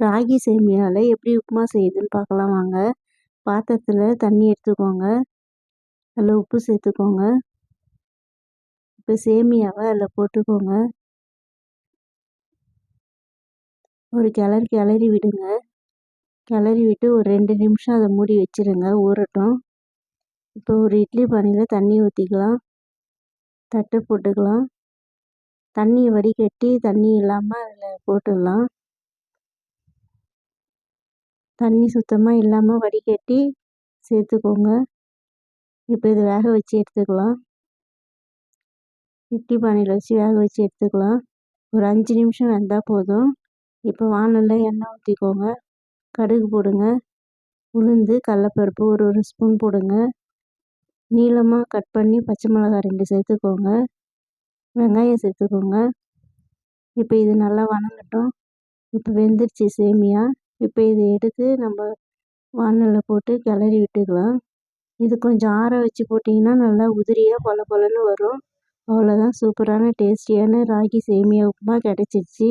ராகி சேமியாவில் எப்படி உப்புமா செய்யுதுன்னு பார்க்கலாம் வாங்க. பாத்திரத்தில் தண்ணி எடுத்துக்கோங்க. அதில் உப்பு சேர்த்துக்கோங்க. இப்போ சேமியாவை அதில் போட்டுக்கோங்க. ஒரு கிளறி கிளறி விடுங்க. கிளறி விட்டு ஒரு ரெண்டு நிமிஷம் அதை மூடி வச்சுருங்க. ஊறட்டும். இப்போ ஒரு இட்லி பானையில் தண்ணி ஊற்றிக்கலாம் தட்டு போட்டுக்கலாம். தண்ணியை வடிகட்டி தண்ணி இல்லாமல் அதில் போட்டுடலாம். தண்ணி சுத்தமாக இல்லாமல் வடிகட்டி சேர்த்துக்கோங்க. இப்போ இதை வேக வச்சு எடுத்துக்கலாம். இட்லி பானையில் வச்சு வேக வச்சு எடுத்துக்கலாம். ஒரு அஞ்சு நிமிஷம் வெந்தால் போதும். இப்போ வானலில் எண்ணெய் ஊற்றிக்கோங்க கடுகு போடுங்க. உளுந்து கடலப்பருப்பு ஒரு ஒரு ஸ்பூன் போடுங்க. நீளமாக கட் பண்ணி பச்சை மிளகாய் ரெண்டு சேர்த்துக்கோங்க. வெங்காயம் சேர்த்துக்கோங்க. இப்போ இது நல்லா வணங்கட்டும். இப்போ வெந்துருச்சு சேமியா. இப்போ இதை எடுத்து நம்ம வானலில் போட்டு கிளறி விட்டுக்கலாம். இது கொஞ்சம் ஆற வச்சு போட்டிங்கன்னா நல்லா உதிரியாக பொல பொலன்னு வரும். அவ்வளோதான் சூப்பரான டேஸ்டியான ராகி சேமியா உப்புமா கிடச்சிருச்சி.